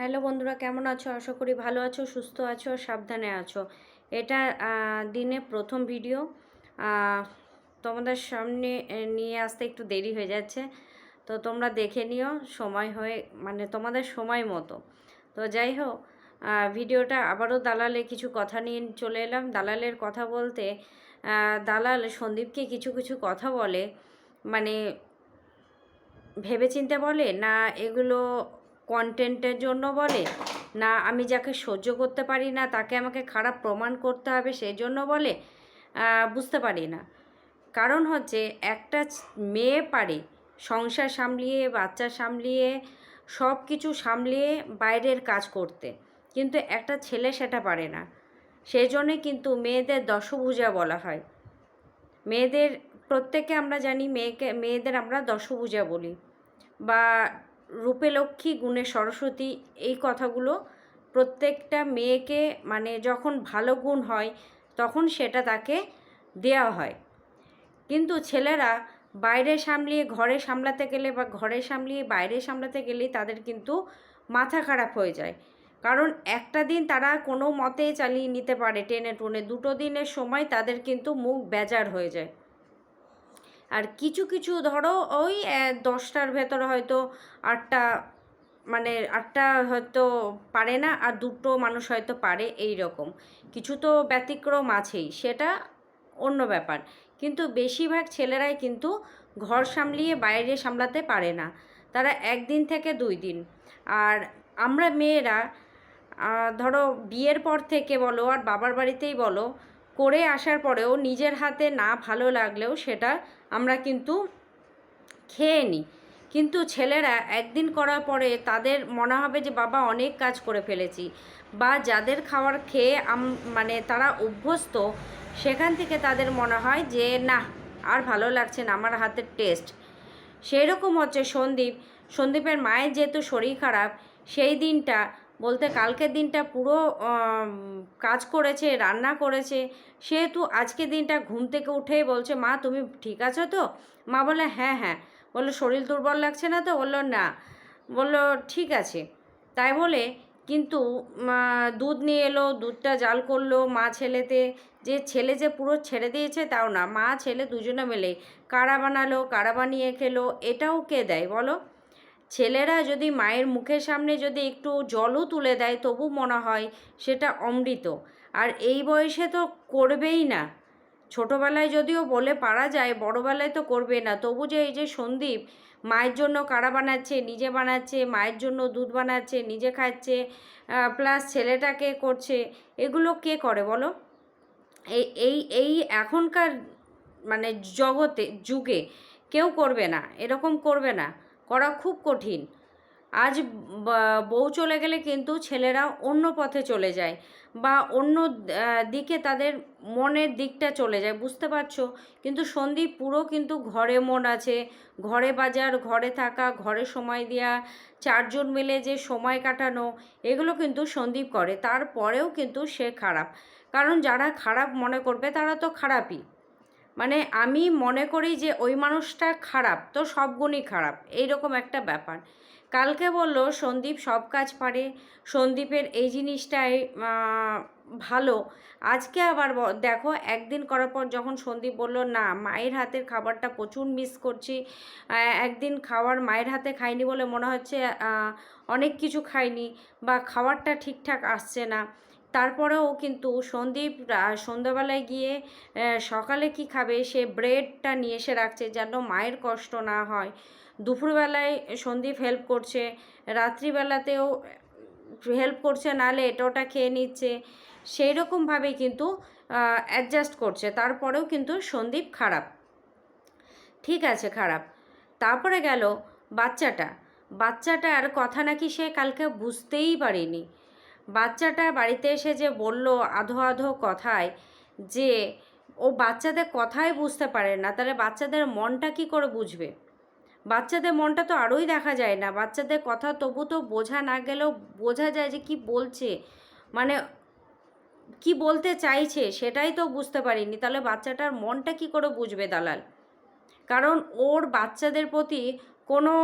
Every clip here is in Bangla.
হ্যালো বন্ধুরা, কেমন আছো? আশা করি ভালো আছো, সুস্থ আছো সাবধানে আছো। এটা দিনে প্রথম ভিডিও। তোমাদের সামনে নিয়ে আসতে একটু দেরি হয়ে যাচ্ছে। তো তোমরা দেখে নিও, সময় হয়ে মানে তোমাদের সময় মতো। তো যাই হোক ভিডিওটা আবারও দালালে কিছু কথা নিয়ে চলে এলাম। দালালের কথা বলতে দালাল সন্দীপকে কিছু কিছু কথা বলে মানে ভেবেচিন্তে বলে, না এগুলো কন্টেন্টের জন্য বলে? না, আমি যাকে সহ্য করতে পারি না, তাকে আমাকে খারাপ প্রমাণ করতে হবে সেই জন্য বলে? বুঝতে পারি না। কারণ হচ্ছে, একটা মেয়ে পারে সংসার সামলিয়ে, বাচ্চা সামলিয়ে সব কিছু সামলিয়ে বাইরের কাজ করতে। কিন্তু একটা ছেলে সেটা পারে না। সেই জন্যে কিন্তু মেয়েদের দশভুজা বলা হয়। মেয়েদের, প্রত্যেকে আমরা জানি, মেয়েকে, মেয়েদের আমরা দশভুজা বলি। বা রূপে লক্ষ্মী, গুণে সরস্বতী এই কথাগুলো প্রত্যেকটা মেয়েকে মানে যখন ভালো গুণ হয় তখন সেটা তাকে দেওয়া হয়। কিন্তু ছেলেরা বাইরে সামলিয়ে, ঘরে সামলাতে গেলে বা ঘরে সামলিয়ে, বাইরে সামলাতে গেলেই তাদের কিন্তু মাথা খারাপ হয়ে যায়। কারণ একটা দিন তারা কোনো মতে চালিয়ে নিতে পারে, টেনে টুনে। দুটো দিনের সময় তাদের কিন্তু মুখ বেজার হয়ে যায়। আর কিছু কিছু ধরো ওই দশটার ভেতরে হয়তো আটটা মানে আটটা হয়তো পারে না আর দুটো মানুষ হয়তো পারে এই রকম কিছু তো ব্যতিক্রম আছেই, সেটা অন্য ব্যাপার। কিন্তু বেশিরভাগ ছেলেরাই কিন্তু ঘর সামলিয়ে বাইরে সামলাতে পারে না। তারা একদিন থেকে দুই দিন। আর আমরা মেয়েরা ধরো বিয়ের পর থেকে বলো আর বাবার বাড়িতেই বলো করে আসার পরেও নিজের হাতে না ভালো লাগলেও সেটা আমরা কিন্তু খেয়ে নিই। কিন্তু ছেলেরা একদিন করার পরে তাদের মনে হবে যে, বাবা, অনেক কাজ করে ফেলেছি। বা যাদের খাবার খেয়ে আম মানে তারা অভ্যস্ত, সেখান থেকে তাদের মনে হয় যে, না, আর ভালো লাগছে না, আমার হাতের টেস্ট। সেই রকম হচ্ছে সন্দীপ। সন্দীপের মায়ের যেহেতু শরীর খারাপ, সেই দিনটা বলতে কালকের দিনটা পুরো কাজ করেছে, রান্না করেছে সেহেতু আজকে দিনটা ঘুম থেকে উঠেই বলছে, মা, তুমি ঠিক আছো তো? মা বলে হ্যাঁ হ্যাঁ। বলল, শরীর দুর্বল লাগছে না তো? বলল, না। বলল, ঠিক আছে। তাই বলে কিন্তু দুধ নিয়ে এলো, দুধটা জাল করল মা ছেলেতে। যে ছেলে যে পুরো ছেড়ে দিয়েছে তাও না, মা, ছেলে দুজনে মিলে কাড়া বানালো, কাড়া বানিয়ে খেলো। এটাও কে দেয় বলো? ছেলেরা যদি মায়ের মুখের সামনে যদি একটু জলও তুলে দেয় তবু মনে হয় সেটা অমৃত। আর এই বয়সে তো করবেই না। ছোটোবেলায় যদিও বলে পারা যায়, বড়োবেলায় তো করবে না। তবু যে এই যে সন্দীপ, মায়ের জন্য কাড়া বানাচ্ছে, নিজে বানাচ্ছে, মায়ের জন্য দুধ বানাচ্ছে, নিজে খাচ্ছে প্লাস ছেলেটাকে করছে, এগুলো কে করে বলো? এই এই এই এখনকার মানে জগতে, যুগে কেউ করবে না, এরকম করবে না। করা খুব কঠিন। আজ বউ চলে গেলে কিন্তু ছেলেরা অন্য পথে চলে যায় বা অন্য দিকে তাদের মনের দিকটা চলে যায়, বুঝতে পারছ? কিন্তু সন্দীপ পুরো কিন্তু ঘরে মন আছে, ঘরে বাজার, ঘরে থাকা, ঘরে সময় দেওয়া চারজন মিলে যে সময় কাটানো, এগুলো কিন্তু সন্দীপ করে, তারপরেও কিন্তু সে খারাপ। কারণ যারা খারাপ মনে করবে তারা তো খারাপই। মানে আমি মনে করি যে ওই মানুষটা খারাপ, তো সব গুণই খারাপ, এইরকম একটা ব্যাপার। কালকে বলল, সন্দীপ সব কাজ পারে। সন্দীপের এই জিনিসটাই ভালো। আজকে আবার দেখো, একদিন করার পর যখন সন্দীপ বলল, না, মায়ের হাতের খাবারটা প্রচুর মিস করছি একদিন খাওয়ার মায়ের হাতে খাইনি বলে মনে হচ্ছে অনেক কিছু খাইনি বা খাবারটা ঠিকঠাক আসছে না। তারপরেও কিন্তু সন্দীপ সন্ধ্যাবেলায় গিয়ে সকালে কি খাবে সে ব্রেডটা নিয়ে এসে রাখছে যেন মায়ের কষ্ট না হয়। দুপুরবেলায় সন্দীপ হেল্প করছে, রাত্রিবেলাতেও হেল্প করছে, নালে এটা ওটা খেয়ে নিচ্ছে। সেই রকমভাবে কিন্তু অ্যাডজাস্ট করছে, তারপরেও কিন্তু সন্দীপ খারাপ। ঠিক আছে, খারাপ। তারপরে গেল বাচ্চাটা। বাচ্চাটার কথা নাকি সে কালকে বুঝতেই পারেনি। বাচ্চাটা বাড়িতে এসে যে বলল আধো আধো কথায় যে ও বাচ্চাদের কথাই বুঝতে পারে না, তাহলে বাচ্চাদের মনটা কি করে বুঝবে? বাচ্চাদের মনটা তো আরোই দেখা যায় না, বাচ্চাদের কথা তবু তো বোঝা না গেলেও বোঝা যায় যে কি বলছে মানে কি বলতে চাইছে সেটাই তো বুঝতে পারিনি, তাহলে বাচ্চাটার মনটা কি করে বুঝবে দালাল? কারণ ওর বাচ্চাদের প্রতি কোনো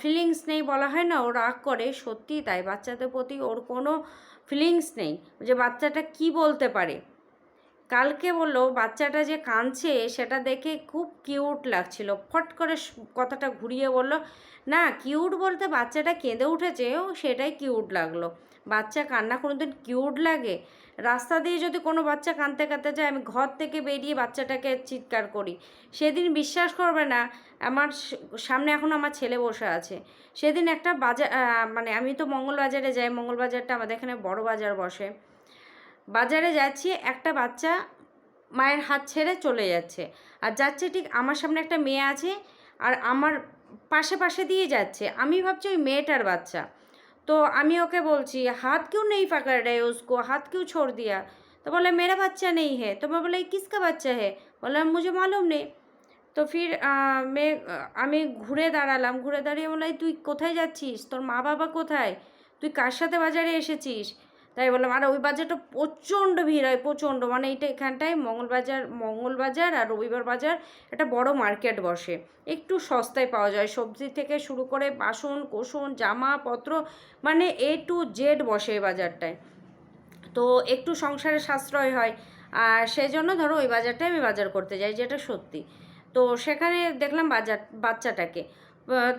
ফিলিংস নেই বলা হয় না, ও রাগ করে সত্যি তাই। বাচ্চাদের প্রতি ওর কোনো ফিলিংস নেই যে বাচ্চাটা কি বলতে পারে। কালকে বলল, বাচ্চাটা যে কাঁদছে, সেটা দেখে খুব কিউট লাগছিল। ফট করে কথাটা ঘুরিয়ে বলল, না কিউট বলতে বাচ্চাটা কেঁদে উঠেছে, ও সেটাই কিউট লাগল। বাচ্চা কান্না কোনোদিন কিউট লাগে? রাস্তা দিয়ে যদি কোনো বাচ্চা কাঁদতে কাঁদতে যায়, আমি ঘর থেকে বেরিয়ে বাচ্চাটাকে চিৎকার করি। সেদিন বিশ্বাস করবে না আমার স- সামনে এখন আমার ছেলে বসে আছে সেদিন একটা বাজার মানে আমি তো মঙ্গলবাজারে যাই মঙ্গলবাজারটা আমাদের এখানে বড় বাজার বসে বাজারে যাচ্ছি একটা বাচ্চা মায়ের হাত ছেড়ে চলে যাচ্ছে আর যাচ্ছে ঠিক আমার সামনে একটা মেয়ে আছে আর আমার পাশে পাশে দিয়ে যাচ্ছে আমি ভাবছি ওই মেয়েটার বাচ্চা তো আমি ওকে বলছি हाथ क्यों नहीं पकड़ रहे उसको हाथ क्यों छोड़ दिया तो बोला मेरा बच्चा नहीं है तो मैं बोला "ये किसका बच्चा है बोला मुझे मालूम नहीं তো ফির মেয়ে আমি ঘুরে দাঁড়ালাম। ঘুরে দাঁড়িয়ে বললাম "এই তুই কোথায় যাচ্ছিস? তোর মা বাবা কোথায়? তুই কার সাথে বাজারে এসেছিস? তাই বললাম, আর, ওই বাজারটা প্রচণ্ড ভিড় হয়, প্রচণ্ড। মানে এইটা এখানটায় মঙ্গলবাজার মঙ্গলবাজার আর রবিবার বাজার একটা বড় মার্কেট বসে। একটু সস্তায় পাওয়া যায়। সবজি থেকে শুরু করে বাসন কোসন জামাপত্র মানে এ টু জেড বসে এই বাজারটায়। তো একটু সংসারে সাশ্রয় হয়। আর সেই জন্য ধরো, ওই বাজারটায় আমি বাজার করতে যাই, যেটা সত্যি। সেখানে দেখলাম বাজার বাচ্চাটাকে।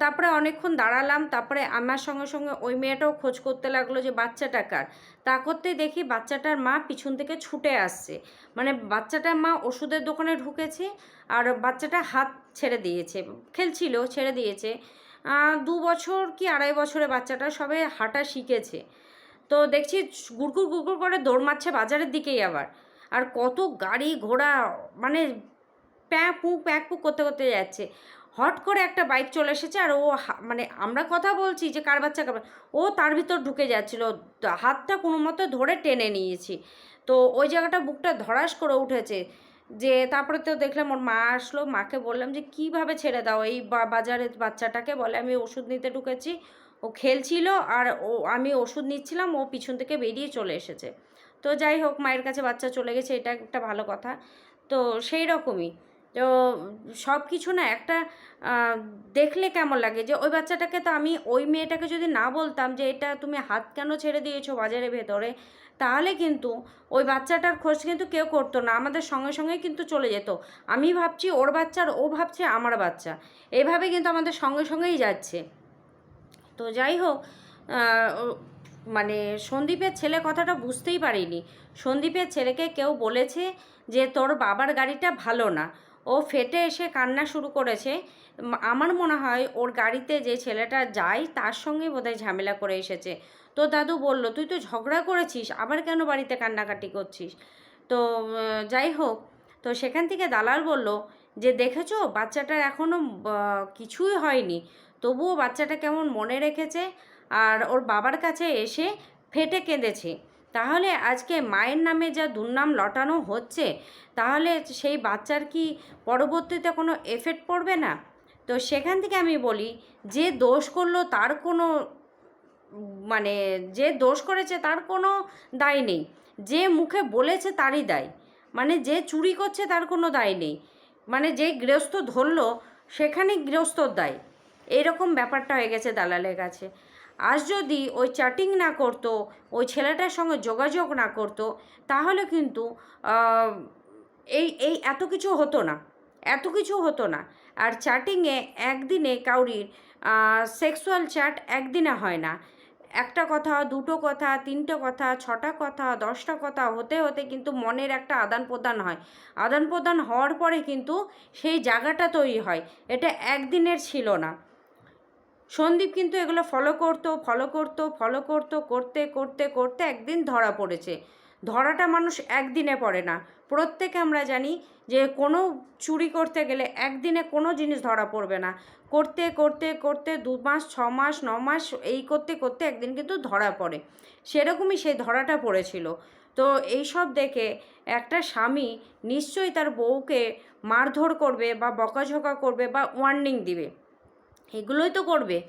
তারপরে অনেকক্ষণ দাঁড়ালাম, তারপরে আমার সঙ্গে সঙ্গে ওই মেয়েটাও খোঁজ করতে লাগল যে বাচ্চাটা কার। তা করতে দেখি বাচ্চাটার মা পিছন থেকে ছুটে আসছে। মানে বাচ্চাটার মা ওষুধের দোকানে ঢুকেছে আর বাচ্চাটা হাত ছেড়ে দিয়েছে, খেলছিল, ছেড়ে দিয়েছে। দু বছর কি আড়াই বছরে বাচ্চাটা সবে হাঁটা শিখেছে। তো দেখছি গুড়গুড় গুড়গুড় করে দৌড় মারছে বাজারের দিকেই আবার। আর কত গাড়ি ঘোড়া মানে প্যাঁ, পু প্যাঁ, পু করতে করতে যাচ্ছে। হট করে একটা বাইক চলে এসেছে আর ও মানে আমরা কথা বলছি যে কার বাচ্চা কার ও তার ভিতর ঢুকে যাচ্ছিল। হাতটা কোনো মতো ধরে টেনে নিয়েছি। তো ওই জায়গাটা বুকটা ধরাস করে উঠেছে। যে তারপরে তো দেখলাম ওর মা আসলো, মাকে বললাম যে কীভাবে ছেড়ে দাও? এই বাজারের বাচ্চাটাকে বলে, আমি ওষুধ নিতে ঢুকেছি। ও খেলছিল আর ও, আমি ওষুধ নিচ্ছিলাম, ও পিছন থেকে বেরিয়ে চলে এসেছে। তো যাই হোক, মায়ের কাছে বাচ্চা চলে গেছে, এটা একটা ভালো কথা। তো সেই রকমই। তো সব কিছু না একটা দেখলে কেমন লাগে? যে ওই বাচ্চাটাকে তো আমি ওই মেয়েটাকে যদি না বলতাম যে এটা তুমি হাত কেন ছেড়ে দিয়েছ বাজারের ভেতরে, তাহলে কিন্তু ওই বাচ্চাটার খোঁজ কিন্তু কেউ করতো না, আমাদের সঙ্গে সঙ্গেই কিন্তু চলে যেত। আমি ভাবছি ওর বাচ্চা আর ও ভাবছে আমার বাচ্চা। এইভাবে কিন্তু আমাদের সঙ্গে সঙ্গেই যাচ্ছে। তো যাই হোক মানে সন্দীপের ছেলে কথাটা বুঝতেই পারিনি। সন্দীপের ছেলেকে কেউ বলেছে যে তোর বাবার গাড়িটা ভালো না। ও ফেটে এসে কান্না শুরু করেছে। আমার মনে হয় ওর গাড়িতে যে ছেলেটা যায়, তার সঙ্গে বোধহয় ঝামেলা করে এসেছে। তো দাদু বলল, তুই তো ঝগড়া করেছিস, আবার কেন বাড়িতে কান্নাকাটি করছিস? তো যাই হোক, তো সেখান থেকে দালাল বলল যে, দেখেছ, বাচ্চাটার এখনও কিছুই হয়নি। তবুও বাচ্চাটা কেমন মনে রেখেছে, আর ওর বাবার কাছে এসে ফেটে কেঁদেছে। তাহলে আজকে মায়ের নামে যা দুর্নাম লটানো হচ্ছে, তাহলে সেই বাচ্চার কি পরবর্তীতে কোনো এফেক্ট পড়বে না? তো সেখান থেকে আমি বলি, যে দোষ করল তার কোনো মানে যে দোষ করেছে তার কোনো দায় নেই। যে মুখে বলেছে তারই দায়। মানে যে চুরি করছে তার কোনো দায় নেই। মানে যে গৃহস্থ ধরলো সেখানে গৃহস্থর দায়। এরকম ব্যাপারটা হয়ে গেছে দালালের কাছে। আজ যদি ওই চ্যাটিং না করতো, ওই ছেলেটার সঙ্গে যোগাযোগ না করতো, তাহলে কিন্তু এই এই এত কিছু হতো না, এত কিছু হতো না। আর চ্যাটিংয়ে একদিনে কাউরির সেক্সুয়াল চ্যাট একদিনে হয় না। একটা কথা, দুটো কথা, তিনটে কথা, ছটা কথা, দশটা কথা হতে হতে কিন্তু মনের একটা আদান প্রদান হয়। আদান প্রদান হওয়ার পরে কিন্তু সেই জায়গাটা তৈরি হয়। এটা একদিনের ছিল না। সন্দীপ কিন্তু এগুলো ফলো করতো ফলো করতো ফলো করতো, করতে করতে করতে একদিন ধরা পড়েছে। ধরাটা মানুষ একদিনে পড়ে না। প্রত্যেকে আমরা জানি যে কোনো চুরি করতে গেলে একদিনে কোনো জিনিস ধরা পড়বে না। করতে করতে করতে দু মাস, ছ মাস, ন মাস এই করতে করতে একদিন কিন্তু ধরা পড়ে। সেরকমই সেই ধরাটা পড়েছিল। তো এইসব দেখে একটা স্বামী নিশ্চয়ই তার বউকে মারধর করবে বা বকাঝকা করবে বা ওয়ার্নিং দিবে। এগুলোই তো করবে।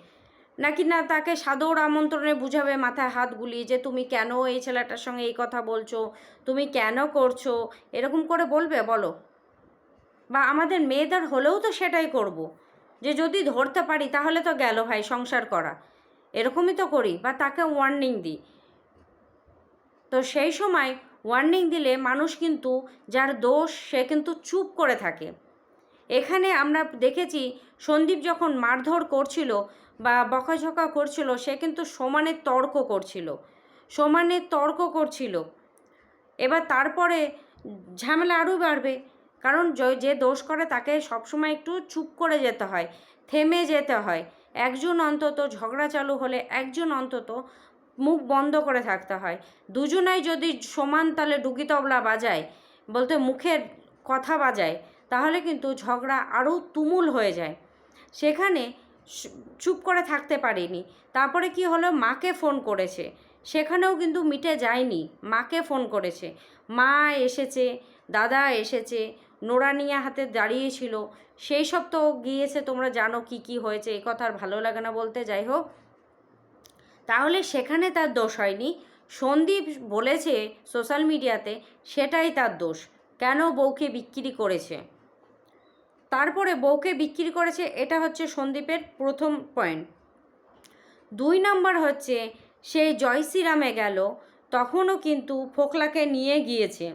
নাকি না তাকে সাদর আমন্ত্রণে বুঝাবে মাথায় হাত বুলিয়ে যে তুমি কেন এই ছেলেটার সঙ্গে এই কথা বলছো? তুমি কেন করছ? এরকম করে বলবে, বলো। বা আমাদের মেয়েদের হলেও তো সেটাই করব। যে যদি ধরতে পারি তাহলে তো গেল ভাই সংসার করা। এরকমই তো করি, বা তাকে ওয়ার্নিং দিই। তো সেই সময় ওয়ার্নিং দিলে মানুষ কিন্তু যার দোষ সে কিন্তু চুপ করে থাকে। এখানে আমরা দেখেছি সন্দীপ যখন মারধর করছিল বা বকাঝকা করছিল, সে কিন্তু সমানে তর্ক করছিল, সমানে তর্ক করছিল। এবার তারপরে ঝামেলা আরও বাড়বে, কারণ যে দোষ করে তাকে সবসময় একটু চুপ করে যেতে হয়, থেমে যেতে হয়। একজন অন্তত ঝগড়া চালু হলে একজন অন্তত মুখ বন্ধ করে থাকতে হয়। দুজনাই যদি সমান তালে ডুগি তবলা বাজায়, বলতে মুখের কথা বাজায় তাহলে কিন্তু ঝগড়া আরও তুমুল হয়ে যায়। সেখানে চুপ করে থাকতে পারিনি। তারপরে কি হলো? মাকে ফোন করেছে। সেখানেও কিন্তু মিটে যায়নি। মাকে ফোন করেছে। মা এসেছে, দাদা এসেছে, নোরানিয়া হাতে দাঁড়িয়েছিল সেই সব তো গিয়েছে, তোমরা জানো কি কি হয়েছে, এ কথা আর ভালো লাগে না বলতে। যাই হোক, তাহলে সেখানে তার দোষ হয়নি। সন্দীপ বলেছে সোশ্যাল মিডিয়াতে, সেটাই তার দোষ। কেন বউকে বিক্রি করেছে? তারপরে বউকে বিক্রি করেছে, এটা হচ্ছে সন্দীপের প্রথম পয়েন্ট দুই নম্বর হচ্ছে সেই জয় শ্রীরামে গেল, তখনও কিন্তু ফোকলাকে নিয়ে গিয়েছে।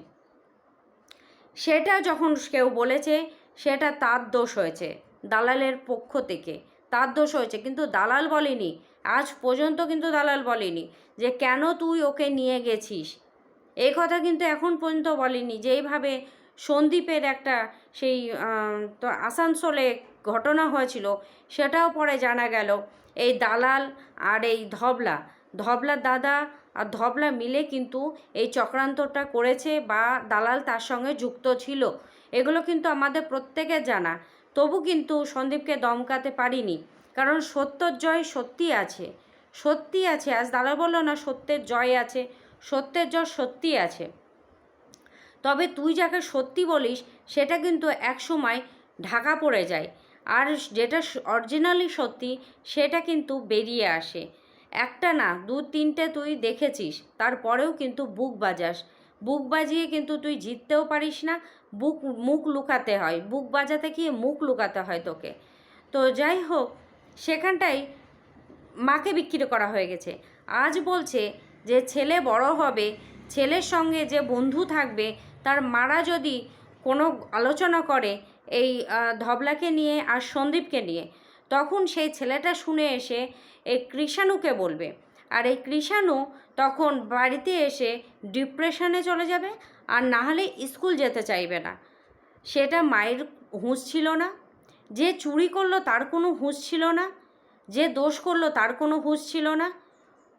সেটা যখন কেউ বলেছে, সেটা তার দোষ হয়েছে, দালালের পক্ষ থেকে। তার দোষ হয়েছে, কিন্তু দালাল বলেনি, আজ পর্যন্ত কিন্তু দালাল বলেনি যে কেন তুই ওকে নিয়ে গেছিস। এই কথা কিন্তু এখন পর্যন্ত বলেনি যে এইভাবে সন্দীপের একটা সেই তো আসানসোলে ঘটনা হয়েছিল, সেটাও পরে জানা গেল, এই দালাল আর এই ধবলা। ধবলার দাদা আর ধবলা মিলে কিন্তু এই চক্রান্তটা করেছে বা দালাল তার সঙ্গে যুক্ত ছিল। এগুলো কিন্তু আমাদের প্রত্যেকে জানা, তবু কিন্তু সন্দীপকে দমকাতে পারিনি, কারণ সত্যর জয় সত্যি আছে। সত্যি আছে, আজ দালাল বলল না সত্যের জয় আছে, সত্যের জয় সত্যি আছে। তবে তুই যাকে সত্যি বলিস, সেটা কিন্তু একসময় ঢাকা পড়ে যায়। আর যেটা অরিজিনালি সত্যি, সেটা কিন্তু বেরিয়ে আসে। একটা না, দু তিনটে তুই দেখেছিস, তারপরেও কিন্তু বুক বাজাস। বুক বাজিয়ে কিন্তু তুই জিততেও পারিস না, বুক, মুখ লুকাতে হয়। বুক বাজাতে গিয়ে মুখ লুকাতে হয় তোকে। তো যাই হোক, সেখানটাই মাকে বিক্রি করা হয়ে গেছে। আজ বলছে যে, ছেলে বড় হবে, ছেলের সঙ্গে যে বন্ধু থাকবে তার মারা যদি কোনো আলোচনা করে এই ধবলাকে নিয়ে আর সন্দীপকে নিয়ে, তখন সেই ছেলেটা শুনে এসে এই কৃষাণুকে বলবে। আর এই কৃষাণু তখন বাড়িতে এসে ডিপ্রেশনে চলে যাবে আর না হলে স্কুল যেতে চাইবে না। সেটা মায়ের হুঁশ ছিল না। যে চুরি করল তার কোনো হুঁশ ছিল না। যে দোষ করল তার কোনো হুঁশ ছিল না।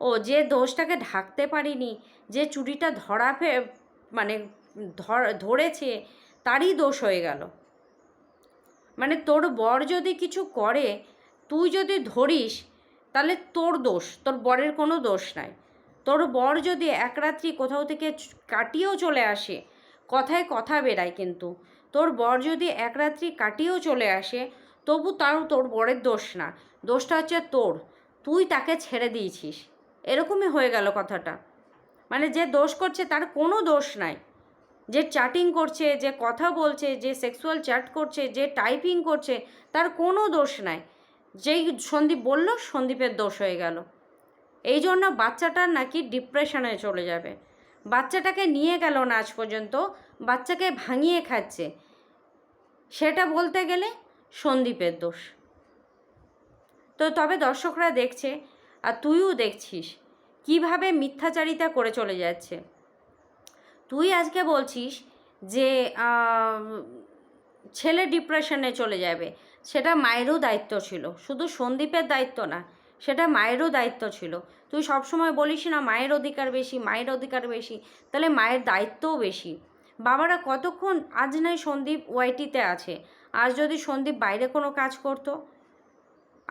ও যে দোষটাকে ঢাকতে পারিনি, যে চুরিটা ধরা ফে মানে ধরেছে, তারই দোষ হয়ে গেল। মানে তোর বর যদি কিছু করে, তুই যদি ধরিস, তাহলে তোর দোষ, তোর বরের কোনো দোষ নাই। তোর বর যদি এক রাত্রি কোথাও থেকে কাটিয়েও চলে আসে, কথায় কথা বেরায় কিন্তু, তোর বর যদি এক রাত্রি কাটিয়েও চলে আসে, তবু তাও তোর বরের দোষ না। দোষটা হচ্ছে তোর, তুই তাকে ছেড়ে দিয়েছিস। এরকমই হয়ে গেল কথাটা। মানে যে দোষ করছে, তার কোনো দোষ নাই। যে চ্যাটিং করছে, যে কথা বলছে, যে সেক্সুয়াল চ্যাট করছে, যে টাইপিং করছে, তার কোনো দোষ নাই। যেই সন্দীপ বলল, সন্দীপের দোষ হয়ে গেল। এই জন্য বাচ্চাটার নাকি ডিপ্রেশনে চলে যাবে। বাচ্চাটাকে নিয়ে গেল না আজ পর্যন্ত, বাচ্চাকে ভাঙিয়ে খাচ্ছে। সেটা বলতে গেলে সন্দীপের দোষ। তো তবে দর্শকরা দেখছে, আর তুইও দেখছিস, কীভাবে মিথ্যাচারিতা করে চলে যাচ্ছে। তুই আজকে বলছিস যে ছেলে ডিপ্রেশনে চলে যাবে। সেটা মায়েরও দায়িত্ব ছিল। শুধু সন্দীপের দায়িত্ব না, সেটা মায়েরও দায়িত্ব ছিল। তুই সবসময় বলিস না, মায়ের অধিকার বেশি, মায়ের অধিকার বেশি। তাহলে মায়ের দায়িত্বও বেশি। বাবারা কতক্ষণ আজ নাই সন্দীপ ওয়াইটিতে আছে? আজ যদি সন্দীপ বাইরে কোনো কাজ করতো?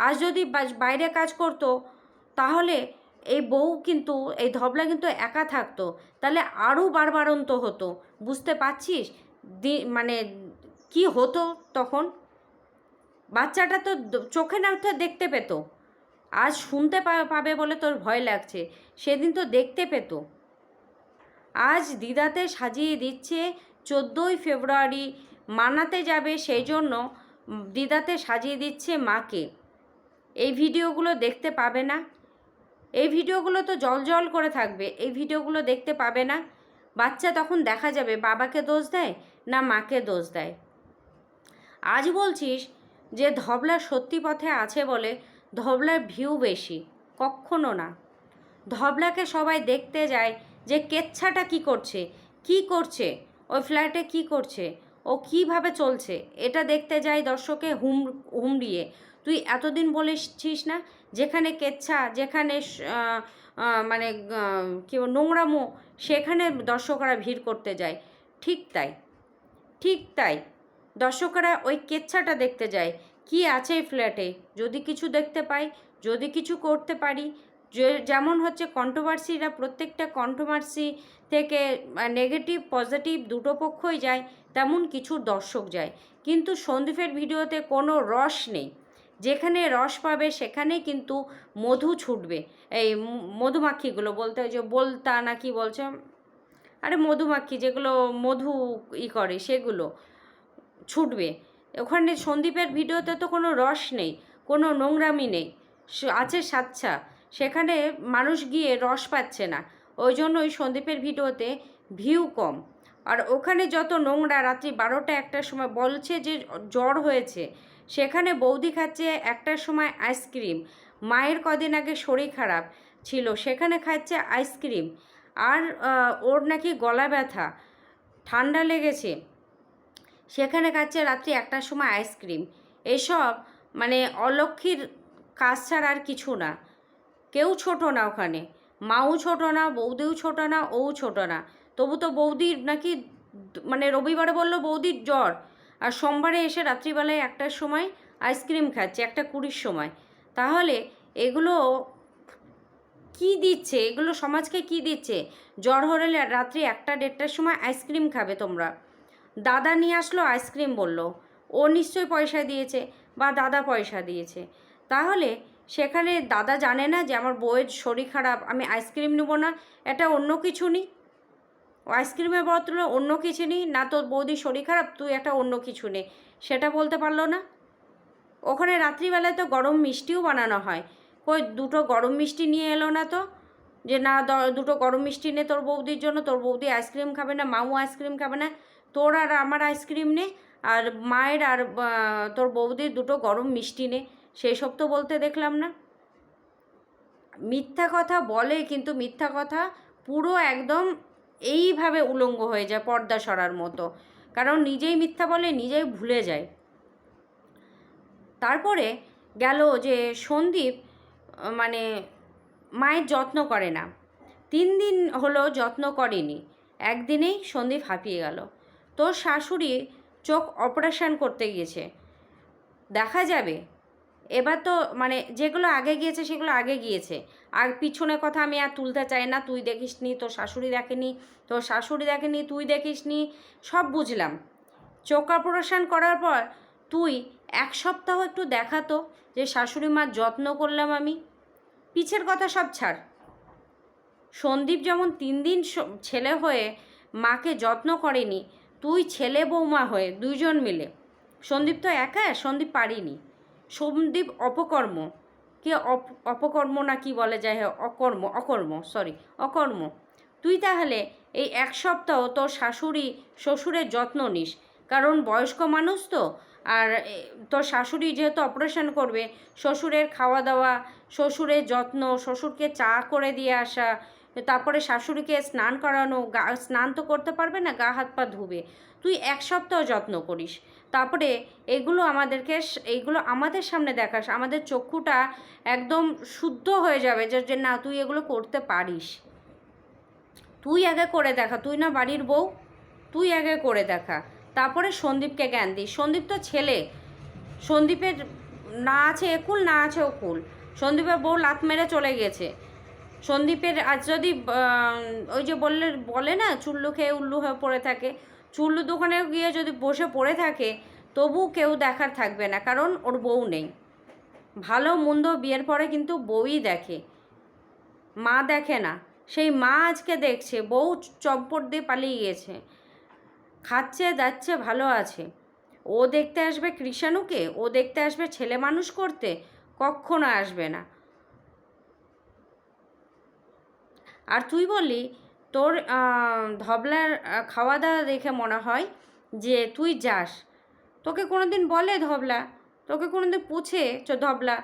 আজ যদি বাইরে কাজ করতো, তাহলে এই বউ কিন্তু, এই ধবলা কিন্তু একা থাকতো। তাহলে আরও বারবারন্ত হতো। বুঝতে পারছিস? দি মানে কি হতো তখন? বাচ্চাটা তো চোখে না তো দেখতে পেতো। আজ শুনতে পাবে বলে তোর ভয় লাগছে। সেদিন তো দেখতে পেতো। আজ দিদাতে সাজিয়ে দিচ্ছে চোদ্দোই ফেব্রুয়ারি, মানাতে যাবে সেই জন্য দিদাতে সাজিয়ে দিচ্ছে মাকে। এই ভিডিওগুলো দেখতে পাবে না? এই ভিডিওগুলো তো জল জল করে থাকবে, এই ভিডিওগুলো দেখতে পাবে না। বাচ্চা তখন দেখা যাবে, বাবাকে দোষ দেয় না মাকে দোষ দেয়। আজ বলছিস যে ধবলা সত্যি পথে আছে বলে ধবলার ভিউ বেশি, কখনো না। ধবলাকে সবাই দেখতে যায় যে কেচ্ছাটা কি করছে কি করছে, ওই ফ্ল্যাটে কি করছে, ও কীভাবে চলছে, এটা দেখতে যায় দর্শকে হুম, হুমড়িয়ে। তুই এতদিন বলেছিস না, যেখানে কেচ্ছা, যেখানে মানে কি নোংরামো, সেখানে দর্শকরা ভিড় করতে যায়। ঠিক তাই ঠিক তাই। দর্শকরা ওই কেচ্ছাটা দেখতে যায়। কি আছে এই ফ্ল্যাটে? যদি কিছু দেখতে পাই, যদি কিছু করতে পারি যেমন হচ্ছে কন্ট্রোভার্সিরা, প্রত্যেকটা কন্ট্রোভার্সি থেকে নেগেটিভ পজিটিভ দুটো পক্ষই যায়, তেমন কিছু দর্শক যায়। কিন্তু সন্দীপের ভিডিওতে কোনো রস নেই। যেখানে রস পাবে সেখানে কিন্তু মধু ছুটবে। এই মধুমাক্ষিগুলো বলতে ওই যে বলতা না কি বলছে? আরে মধুমাক্ষি যেগুলো মধু ই করে সেগুলো ছুটবে। ওখানে সন্দীপের ভিডিওতে তো কোনো রস নেই, কোনো নোংরামি নেই আছে সাচ্ছা সেখানে মানুষ গিয়ে রস পাচ্ছে না। ওই জন্য ওই সন্দীপের ভিডিওতে ভিউ কম। আর ওখানে যত নোংরা, রাত্রি বারোটা একটার সময় বলছে যে জ্বর হয়েছে সেখানে বৌদি খাচ্ছে একটার সময় আইসক্রিম। মায়ের কদিন আগে শরীর খারাপ ছিল, সেখানে খাচ্ছে আইসক্রিম। আর ওর নাকি গলা ব্যথা, ঠান্ডা লেগেছে। সেখানে খাচ্ছে রাত্রি একটার সময় আইসক্রিম। এসব মানে অলক্ষীর কাজ ছাড়া আর কিছু না। কেউ ছোট না ওখানে। মাও ছোট না, বৌদিও ছোট না, ও ছোট না। তবু তো বৌদির নাকি মানে রবিবারে বলল বৌদির জ্বর। আর সোমবারে এসে রাত্রিবেলায় একটার সময় আইসক্রিম খাচ্ছে, একটা কুড়ির সময়। তাহলে এগুলো কি দিচ্ছে? এগুলো সমাজকে কি দিচ্ছে? জ্বর হলে রাত্রি একটা দেড়টার সময় আইসক্রিম খাবে তোমরা। দাদা নিয়ে আসলো আইসক্রিম বলল। ও নিশ্চয়ই পয়সা দিয়েছে বা দাদা পয়সা দিয়েছে। তাহলে সেখানে দাদা জানে না যে আমার বউয়ের শরীর খারাপ, আমি আইসক্রিম নেব না, এটা অন্য কিছু নিই। আইসক্রিমের বদলে অন্য কিছু নেই? না তোর বৌদির শরীর খারাপ? তুই একটা অন্য কিছু নে। সেটা বলতে পারল না। ওখানে রাত্রিবেলায় তো গরম মিষ্টিও বানানো হয়। কই, দুটো গরম মিষ্টি নিয়ে এলো না তো? যে না দুটো গরম মিষ্টি নে তোর বৌদির জন্য। তোর বৌদি আইসক্রিম খাবে না মাও আইসক্রিম খাবে না। তোর আর আমার আইসক্রিম নে, আর মায়ের আর তোর বৌদির দুটো গরম মিষ্টি নে। সেই সব তো বলতে দেখলাম না। মিথ্যা কথা বলে, কিন্তু মিথ্যা কথা পুরো একদম এইভাবে উলঙ্গ হয়ে যায় পর্দা সরার মতো। কারণ নিজেই মিথ্যা বলে, নিজেই ভুলে যায়। তারপরে গেল যে সন্দীপ মানে মায়ের যত্ন করে না। তিন দিন হলো যত্ন করেনি। একদিনেই সন্দীপ হাঁপিয়ে গেল। তোর শাশুড়ি চোখ অপারেশন করতে গিয়েছে। দেখা যাবে এবার তো মানে যেগুলো আগে গিয়েছে সেগুলো আগে গিয়েছে। আর পিছনের কথা আমি আর তুলতে চাই না, তুই দেখিসনি তোর শাশুড়ি দেখেনি, তোর শাশুড়ি দেখেনি, তুই দেখিসনি সব বুঝলাম। চোখ অপারেশন করার পর তুই এক সপ্তাহ একটু দেখাতো যে শাশুড়ি মার যত্ন করলাম আমি। পিছের কথা সব ছাড়। সন্দীপ যেমন তিন দিন ছেলে হয়ে মাকে যত্ন করেনি, তুই ছেলে বৌমা হয়ে দুইজন মিলে। সন্দীপ তো একা, সন্দীপ পারিনি। সন্দীপ অপকর্ম। কে অপ- অপকর্ম না কি বলে যায়? হ্যাঁ, অকর্ম অকর্ম সরি অকর্ম। তুই তাহলে এই এক সপ্তাহ তোর শাশুড়ি শ্বশুরের যত্ন নিস। কারণ বয়স্ক মানুষ তো। আর তোর শাশুড়ি যেহেতু অপারেশন করবে শ্বশুরের খাওয়া দাওয়া শ্বশুরের যত্ন শ্বশুরকে চা করে দিয়ে আসা তারপরে শাশুড়িকে স্নান করানো, গা, স্নান তো করতে পারবে না, গা হাত পা ধুবে। তুই এক সপ্তাহ যত্ন করিস। তারপরে এগুলো আমাদেরকে এইগুলো আমাদের সামনে দেখাস। আমাদের চক্ষুটা একদম শুদ্ধ হয়ে যাবে যে না, তুই এগুলো করতে পারিস। তুই আগে করে দেখা। তুই না বাড়ির বউ, তুই আগে করে দেখা। তারপরে সন্দীপকে জ্ঞান দিস। সন্দীপ তো ছেলে। সন্দীপের না আছে একুল, না আছে ওকুল সন্দীপের বউ লাত মেরে চলে গেছে। সন্দীপের, আজ যদি ওই যে বললে, বলে না, চুল্লু খেয়ে উল্লু হয়ে পড়ে থাকে। চুল্লু দোকানে গিয়ে যদি বসে পড়ে থাকে, তবু কেউ দেখার থাকবে না, কারণ ওর বউ নেই। ভালো মন্দ বিয়ের পরে কিন্তু বউই দেখে। মা দেখে না। সেই মা আজকে দেখছে, বউ চম্পট দিয়ে পালিয়ে গিয়েছে। খাচ্ছে যাচ্ছে ভালো আছে। ও দেখতে আসবে কৃষাণুকে? ও দেখতে আসবে ছেলে মানুষ করতে? কখনো আসবে না। আর তুই বললি, তোর ধবলার খাওয়া দাওয়া দেখে মনে হয় যে তুই যাস। তোকে কোনো দিন বলে ধবলা? তোকে কোনো দিন পুছে চ, ধবলা?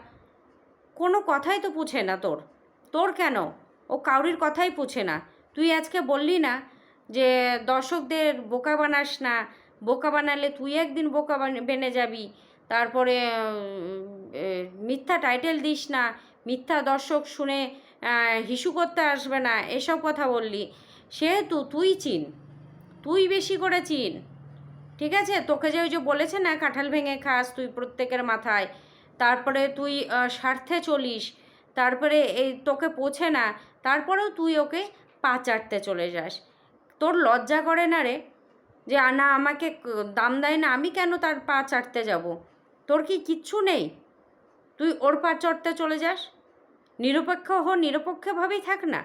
কোনো কথাই তো পুছে না তোর। তোর কেন? ও কাউরির কথাই পুছে না। তুই আজকে বললি না যে দর্শকদের বোকা বানাস না। বোকা বানালে তুই একদিন বোকা বান- যাবি। তারপরে মিথ্যা টাইটেল দিস না। মিথ্যা দর্শক শুনে হিসু করতে আসবে না, এসব কথা বললি। সেহেতু তুই চিন, তুই বেশি করে চিন, ঠিক আছে? তোকে যে ওই যে বলেছে না, কাঁঠাল ভেঙে খাস তুই প্রত্যেকের মাথায়, তারপরে তুই স্বার্থে চলিস, তারপরে এই তোকে পোছে না, তারপরেও তুই ওকে পা চাটতে চলে যাস। তোর লজ্জা করে না রে? যে না, আমাকে দাম দেয় না, আমি কেন তার পা চাটতে যাব? তোর কি কিচ্ছু নেই? তুই ওর পা চড়তে চলে যাস? নিরপেক্ষ হো, নিরপেক্ষভাবেই থাক না।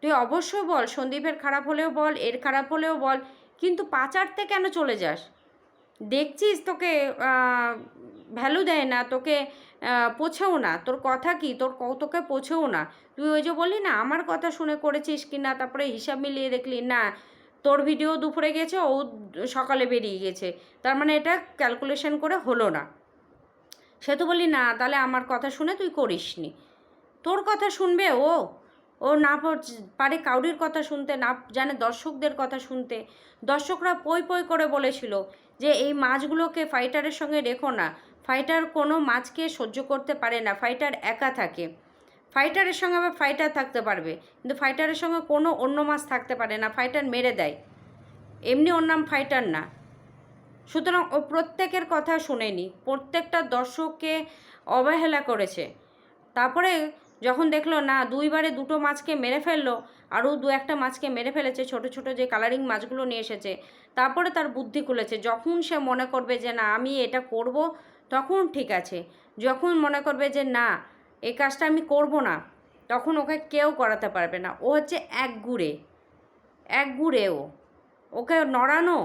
তুই অবশ্যই বল, সন্দীপের খারাপ হলেও বল, এর খারাপ হলেও বল, কিন্তু পাচারতে কেন চলে যাস? দেখছিস তোকে ভ্যালু দেয় না, তোকে পোছেও না। তোর কথা কি? তোর তোকে পোছেও না। তুই ওই যে বললি না, আমার কথা শুনে করেছিস কি না, তারপরে হিসাব মিলিয়ে দেখলি, না, তোর ভিডিও দুপুরে গেছে, ও সকালে বেরিয়ে গেছে। তার মানে এটা ক্যালকুলেশন করে হলো না। সে তো বলি না, তাহলে আমার কথা শুনে তুই করিসনি। তোর কথা শুনবে ও? ও না পারে কাউরির কথা শুনতে, না জানে দর্শকদের কথা শুনতে। দর্শকরা পই পই করে বলেছিল যে, এই মাছগুলোকে ফাইটারের সঙ্গে রেখো না। ফাইটার কোনো মাছকে সহ্য করতে পারে না। ফাইটার একা থাকে। ফাইটারের সঙ্গে আবার ফাইটার থাকতে পারবে। কিন্তু ফাইটারের সঙ্গে কোনো অন্য মাছ থাকতে পারে না। ফাইটার মেরে দেয়। এমনি ওর নাম ফাইটার না। সুতরাং ও প্রত্যেকের কথা শুনেনি। প্রত্যেকটা দর্শককে অবহেলা করেছে। তারপরে যখন দেখল, না, দুইবারে দুটো মাছকে মেরে ফেলল, আরও দু একটা মাছকে মেরে ফেলেছে, ছোট ছোট যে কালারিং মাছগুলো নিয়ে এসেছে, তারপরে তার বুদ্ধি খুলেছে। যখন সে মনে করবে যে, না, আমি এটা করব, তখন ঠিক আছে। যখন মনে করবে যে, না, এই কাজটা আমি করব না, তখন ওকে কেউ করাতে পারবে না। ও হচ্ছে এক গুড়ে এক গুড়ে ও। ওকে নড়ানো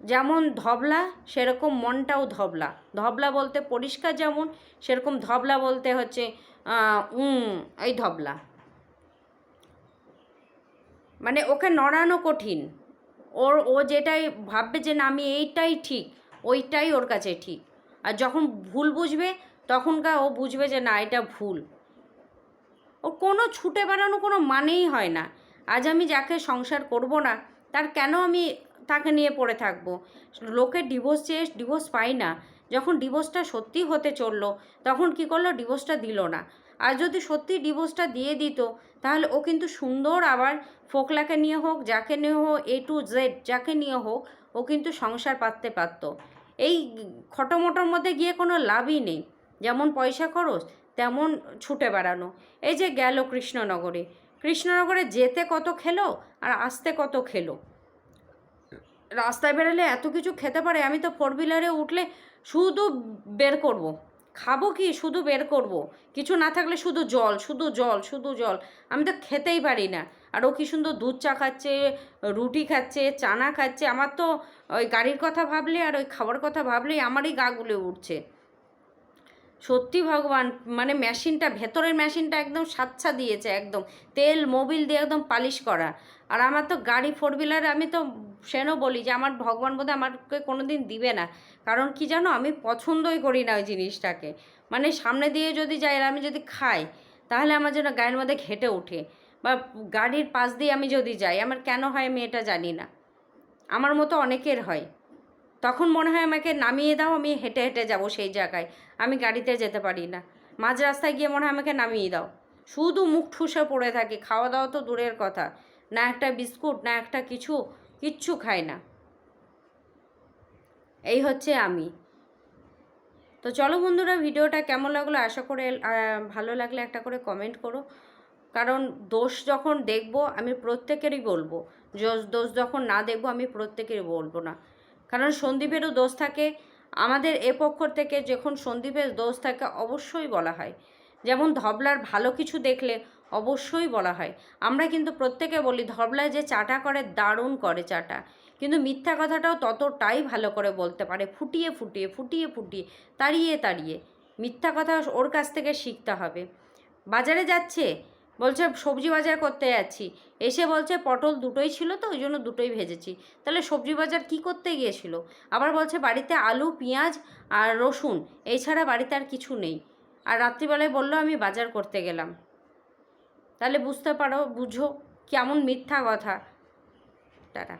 যেমন ধবলা, সেরকম মনটাও ধবলা। ধবলা বলতে পরিষ্কার যেমন, সেরকম ধবলা বলতে হচ্ছে উম, এই ধবলা। মানে ওকে নড়ানো কঠিন। ওর, ও যেটাই ভাববে যে না, আমি এইটাই ঠিক, ওইটাই ওর কাছে ঠিক। আর যখন ভুল বুঝবে, তখনকার ও বুঝবে যে না, এটা ভুল। ও কোনো ছুটে বেড়ানো কোনো মানেই হয় না। আজ আমি যাকে সংসার করব না, তার কেন আমি তাকে নিয়ে পড়ে থাকব। লোকে ডিভোর্স চেয়ে ডিভোর্স পাই না। যখন ডিভোর্সটা সত্যি হতে চলল, তখন কি করল? ডিভোর্সটা দিল না। আর যদি সত্যি ডিভোর্সটা দিয়ে দিত, তাহলে ও কিন্তু সুন্দর আবার ফোকলাকে নিয়ে হোক, যাকে নিয়ে হোক এ টু জেড যাকে নিয়ে হোক, ও কিন্তু সংসার পাততে পারতো। এই খটোমটোর মধ্যে গিয়ে কোনো লাভই নেই। যেমন পয়সা খরচ, তেমন ছুটে বেড়ানো। এই যে গেল কৃষ্ণনগরে। কৃষ্ণনগরে যেতে কত খেলো, আর আসতে কত খেলো? রাস্তায় বেরোলে এত কিছু খেতে পারে, আমি তো ফোর হুইলারে উঠলে শুধু বের করব। খাব কি? শুধু বের করব। কিছু না থাকলে শুধু জল শুধু জল শুধু জল। আমি তো খেতেই পারি না। আর ও কি সুন্দর দুধ চা খাচ্ছে, রুটি খাচ্ছে, চানা খাচ্ছে। আমার তো ওই গাড়ির কথা ভাবলে আর ওই খাবার কথা ভাবলেই আমারই গা গুলে উঠছে। সত্যি ভগবান মানে মেশিনটা, ভেতরের মেশিনটা একদম সাচ্ছা দিয়েছে একদম। তেল, মোবিল দিয়ে একদম পালিশ করা। আর আমার তো গাড়ি ফোর হুইলার আমি তো সেনও বলি যে আমার ভগবান বোধহয় আমাকে কোনো দিন দিবে না। কারণ কি জানো? আমি পছন্দই করি না ওই জিনিসটাকে। মানে সামনে দিয়ে যদি যাই আমি যদি খাই, তাহলে আমার যেন গায়ের মধ্যে ঘেটে ওঠে। বা গাড়ির পাশ দিয়ে আমি যদি যাই, আমার কেন হয় আমি এটা জানি না। আমার মতো অনেকের হয়। তখন মনে হয় আমাকে নামিয়ে দাও, আমি হেঁটে হেঁটে যাব সেই জায়গায়। আমি গাড়িতে যেতে পারি না। মাঝ রাস্তায় গিয়ে মনে হয় আমাকে নামিয়ে দাও। শুধু মুখ ঠুসে পড়ে থাকি। খাওয়া দাওয়া তো দূরের কথা। না একটা বিস্কুট, না একটা কিছু। কিচ্ছু খাই না। এই হচ্ছে আমি। তো চলো বন্ধুরা, ভিডিওটা কেমন লাগল আশা করে ভালো লাগলে একটা করে কমেন্ট করো। কারণ দোষ যখন দেখব, আমি প্রত্যেকেরই বলব। দোষ যখন না দেখব, আমি প্রত্যেকেরই বলব না। কারণ সন্দীপেরও দোষ থাকে। আমাদের এ পক্ষ থেকে যখন সন্দীপের দোষ থাকে, অবশ্যই বলা হয়। যেমন ধবলার ভালো কিছু দেখলে অবশ্যই বলা হয়। আমরা কিন্তু প্রত্যেকে বলি, ধবলায় যে চাটা করে, দারুণ করে চাটা। কিন্তু মিথ্যা কথাটাও ততটাই ভালো করে বলতে পারে, ফুটিয়ে ফুটিয়ে ফুটিয়ে ফুটিয়ে, তাড়িয়ে তাড়িয়ে। মিথ্যা কথা ওর কাছ থেকে শিখতে হবে। বাজারে যাচ্ছে, বলছে, সবজি বাজার করতে যাচ্ছি। এসে বলছে, পটল দুটোই ছিল তো, ওই জন্য দুটোই ভেজেছি। তাহলে সবজি বাজার কি করতে গিয়েছিল? আবার বলছে, বাড়িতে আলু, পেঁয়াজ আর রসুন, এছাড়া বাড়িতে আর কিছু নেই। আর রাত্রিবেলায় বলল, আমি বাজার করতে গেলাম। তাহলে বুঝতে পারো বুঝো কেমন মিথ্যা কথা। তারা